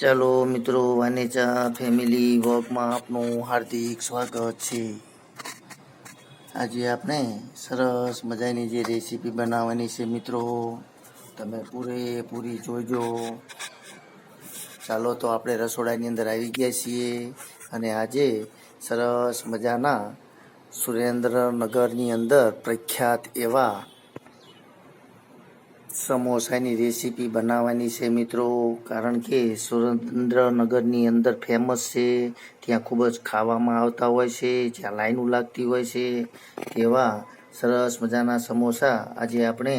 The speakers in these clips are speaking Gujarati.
ચાલો મિત્રો વાનેચા ફેમિલી વોકમાં આપનું હાર્દિક સ્વાગત છે. આજે આપણે સરસ મજાની જે રેસીપી બનાવવાની છે મિત્રો, તમે પૂરેપૂરી જોજો. ચાલો તો આપણે રસોડાની અંદર આવી ગયા છીએ અને આજે સરસ મજાના સુરેન્દ્રનગરની અંદર પ્રખ્યાત એવા સમોસાની રેસીપી બનાવવાની છે મિત્રો. કારણ કે સુરેન્દ્રનગરની અંદર ફેમસ છે. ત્યાં ખૂબ જ ખાવામાં આવતા હોય છે. જ્યાં લાઈનો લાગતી હોય છે. તેવા સરસ મજાના સમોસા આજે આપણે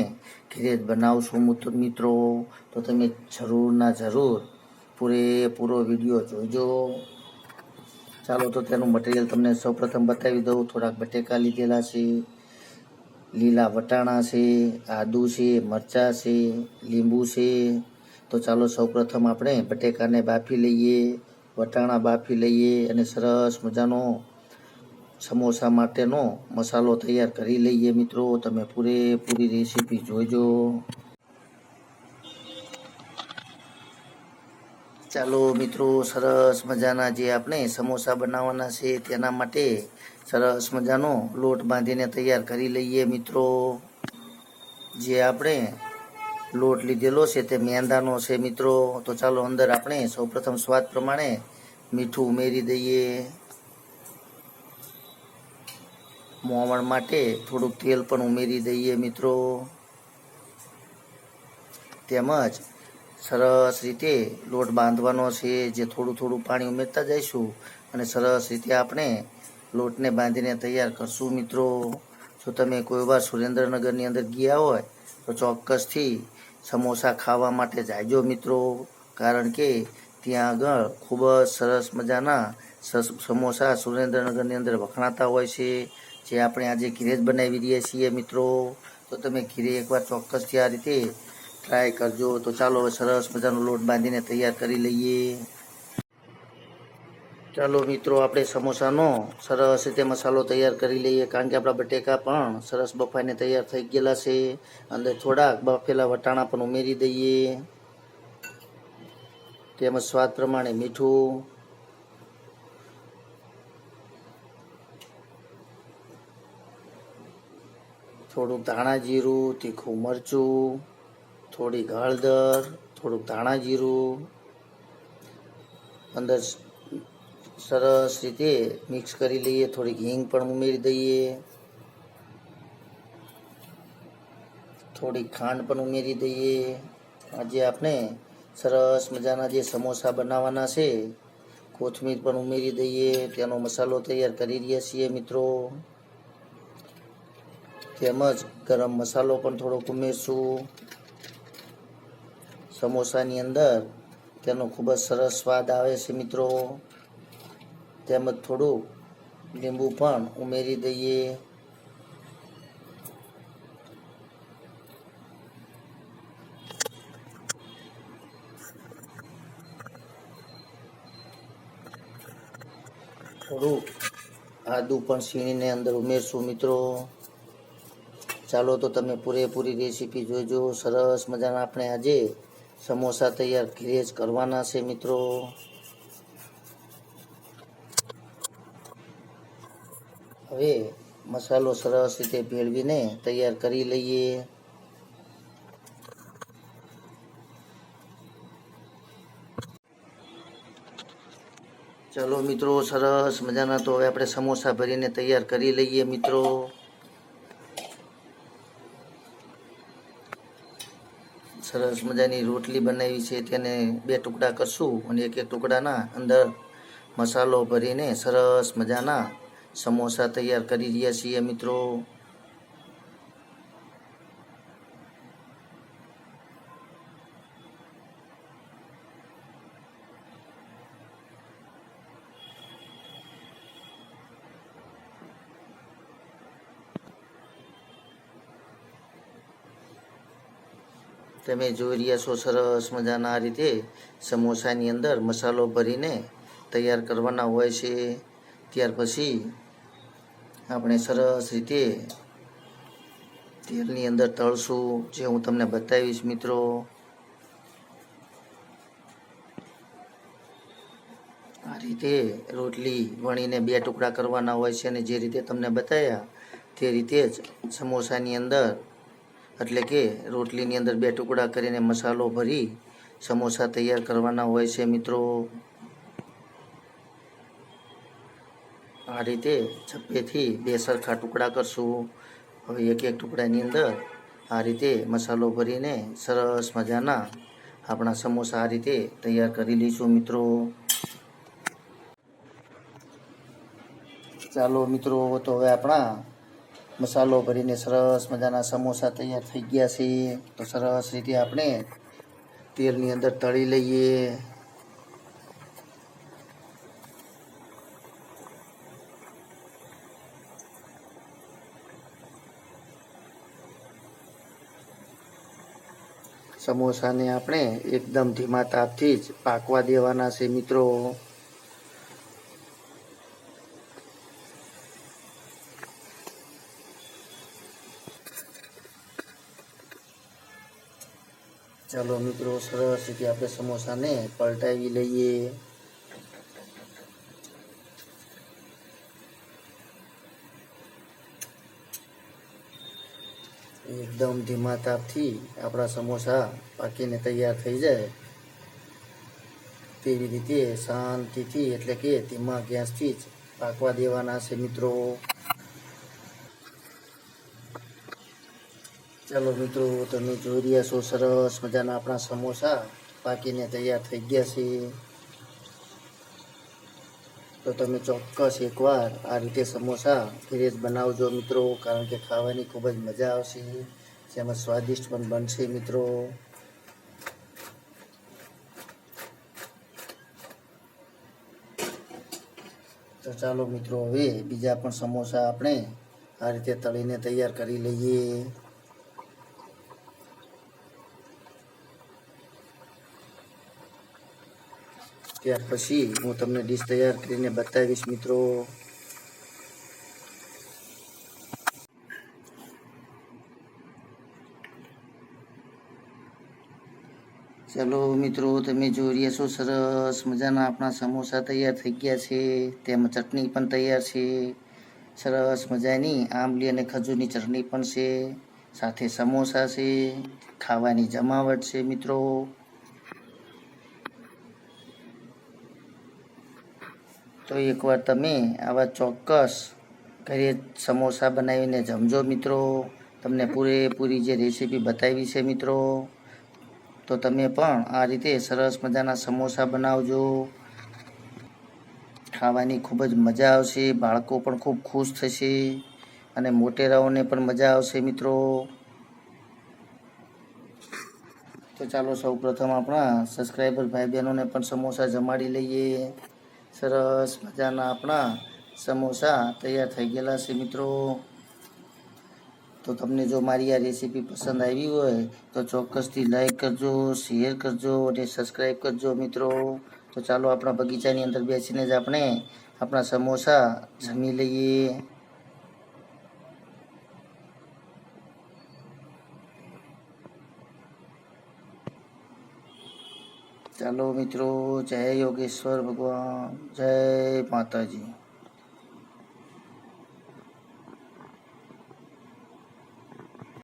ઘરે જ બનાવશું મિત્રો. તો તમે જરૂરના જરૂર પૂરેપૂરો વીડિયો જોજો. ચાલો તો તેનું મટીરિયલ તમને સૌપ્રથમ બતાવી દઉં. થોડાક બટેકા લીધેલા છે. લીલા વટાણા છે, આદુ છે, મરચાં છે, લીંબુ છે. તો ચાલો સૌપ્રથમ આપણે બટેકાને બાફી લઈએ, વટાણા બાફી લઈએ અને સરસ મજાનો સમોસા માટેનો મસાલો તૈયાર કરી લઈએ મિત્રો. તમે પૂરેપૂરી રેસીપી જોજો ચાલો મિત્રો, સરસ મજાના જે આપણે સમોસા બનાવવાના છે તેના માટે સરસ મજાનો લોટ બાંધીને તૈયાર કરી લઈએ મિત્રો. જે આપણે લોટ લીધેલો છે તે મેંદાનો છે મિત્રો. તો ચાલો અંદર આપણે સૌપ્રથમ સ્વાદ પ્રમાણે મીઠું ઉમેરી દઈએ. મોવણ માટે થોડુંક તેલ પણ ઉમેરી દઈએ મિત્રો. તેમજ સરસ રીતે લોટ બાંધવાનો છે, જે થોડું થોડું પાણી ઉમેરતા જઈશું અને સરસ રીતે આપણે લોટને બાંધીને તૈયાર કરશું. મિત્રો, જો તમે કોઈ વાર સુરેન્દ્રનગરની અંદર ગયા હોય, તો ચોક્કસથી સમોસા ખાવા માટે જાયજો મિત્રો, કારણ કે ત્યાં આગળ ખૂબ જ સરસ મજાના સમોસા સુરેન્દ્રનગરની અંદર વખણાતા હોય છે, જે આપણે આજે ઘીરે જ બનાવી રહ્યા છીએ મિત્રો. તો તમે ઘીરે એકવાર ચોક્કસથી આ રીતે ટ્રાય કરજો. તો ચાલો હવે સરસ મજાનો લોટ બાંધીને તૈયાર કરી લઈએ. ચાલો મિત્રો, આપણે સમોસાનો સરસ રીતે મસાલો તૈયાર કરી લઈએ. કારણ કે આપણા બટેકા પણ સરસ બફાઈને તૈયાર થઈ ગયેલા છે. અંદર થોડાક બફેલા વટાણા પણ ઉમેરી દઈએ. તેમજ સ્વાદ પ્રમાણે મીઠું. થોડું ધાણા જીરું, તીખું મરચું. થોડીક હળદર થોડુંક ધાણા જીરું, અંદર સરસ રીતે મિક્સ કરી લઈએ થોડીક હિંગ પણ ઉમેરી દઈએ. થોડીક ખાંડ પણ ઉમેરી દઈએ. આજે આપણે સરસ મજાના જે સમોસા બનાવવાના છે, કોથમીર પણ ઉમેરી દઈએ. તેનો મસાલો તૈયાર કરી રહ્યા છીએ મિત્રો. તેમજ ગરમ મસાલો પણ થોડોક ઉમેરશું. સમોસાની અંદર તેનો ખૂબ જ સરસ સ્વાદ આવે છે મિત્રો. તેમજ થોડું લીંબુ પણ ઉમેરી દઈએ. થોડું આદુ પણ છીણીને અંદર ઉમેરશું મિત્રો. ચાલો તો તમે પૂરેપૂરી રેસીપી જોજો. સરસ મજાના. આપણે આજે સમોસા તૈયાર ઘરે જ કરવાના છે મિત્રો. હવે મસાલો સરસ રીતે ભેળવીને તૈયાર કરી લઈએ. ચલો મિત્રો, સરસ મજાના તો હવે આપણે સમોસા ભરીને તૈયાર કરી લઈએ મિત્રો. સરસ મજાની રોટલી બનાવી છે. તેને બે ટુકડા કરશું અને એક એક ટુકડાના અંદર મસાલો ભરીને સરસ મજાના સમોસા તૈયાર કરી રહ્યા છીએ મિત્રો. તમે જોઈ રહ્યા છો સરસ મજાના આ રીતે સમોસાની અંદર મસાલો ભરીને તૈયાર કરવાના હોય છે. ત્યાર પછી આપણે સરસ રીતે તેલની અંદર તળશું, જે હું તમને બતાવીશ મિત્રો. આ રીતે રોટલી વણીને બે ટુકડા કરવાના હોય છે અને જે રીતે તમને બતાવ્યા તે રીતે જ સમોસાની અંદર એટલે કે રોટલીની અંદર બે ટુકડા કરીને મસાલો ભરી સમોસા તૈયાર કરવાના હોય છે મિત્રો. આ રીતે ચપ્પેથી બે સરખા ટુકડા કરશું. હવે એક એક ટુકડાની અંદર આ રીતે મસાલો ભરીને સરસ મજાના આપણા સમોસા આ રીતે તૈયાર કરી લઈશું મિત્રો. ચાલો મિત્રો, તો હવે આપણા મસાલો ભરીને સરસ મજાના સમોસા તૈયાર થઈ ગયા છે. તો સરસ રીતે આપણે તેલની અંદર તળી લઈએ. સમોસાને આપણે એકદમ ધીમા તાપથી જ પાકવા દેવાના છે મિત્રો. ચાલો મિત્રો સરસ રીતે આપણે સમોસાને પલટાવી લઈએ એકદમ ધીમા તાપથી આપણા સમોસા પાકીને તૈયાર થઈ જાય તેવી રીતે શાંતિથી એટલે કે ધીમા ગેસથી જ પાકવા દેવાના છે મિત્રો ચાલો મિત્રો, તમે જોઈ રહ્યા છો સરસ મજાના આપણા સમોસા. પાકીને તૈયાર થઈ ગયા છે તો તમે ચોક્કસ એકવાર આ રીતે સમોસા ઘરે જ બનાવજો મિત્રો, કારણ કે ખાવાની ખૂબ જ મજા આવશે. જેમાં સ્વાદિષ્ટ પણ બનશે મિત્રો. તો ચાલો મિત્રો, હવે બીજા પણ સમોસા આપણે આ રીતે તળીને તૈયાર કરી લઈએ. ત્યાર પછી હું તમને ડીશ તૈયાર કરીને બતાવીશ, મિત્રો. ચાલો, મિત્રો, તમે જોઈ રહ્યા છો, સરસ મજાના આપણા સમોસા તૈયાર થઈ ગયા છે. તેમાં ચટણી પણ તૈયાર છે. સરસ મજાની આંબલી અને ખજૂરની ચટણી પણ છે. સાથે સમોસા છે. ખાવાની જમાવટ છે, મિત્રો. તો એકવાર તમે આવા ચોક્કસ ઘરે સમોસા બનાવીને જમજો મિત્રો. તમને પૂરેપૂરી જે રેસીપી બતાવી છે મિત્રો, તો તમે પણ આ રીતે સરસ મજાના સમોસા બનાવજો. ખાવાની ખૂબ જ મજા આવશે, બાળકો પણ ખૂબ ખુશ થશે અને મોટેરાઓને પણ મજા આવશે મિત્રો. તો ચાલો સૌ પ્રથમ આપણા સબસ્ક્રાઈબર ભાઈ બહેનોને પણ સમોસા જમાડી લઈએ. સરસ મજાના આપણા સમોસા તૈયાર થઈ ગયેલા છે મિત્રો. તો તમને જો મારી આ રેસીપી પસંદ આવી હોય, તો ચોક્કસથી લાઈક કરજો, શેર કરજો અને સબસ્ક્રાઈબ કરજો મિત્રો. તો ચાલો આપણા બગીચાની અંદર બેસીને જ આપણે આપણા સમોસા જમી લઈએ. ચાલો મિત્રો જય યોગેશ્વર ભગવાન જય માતાજી.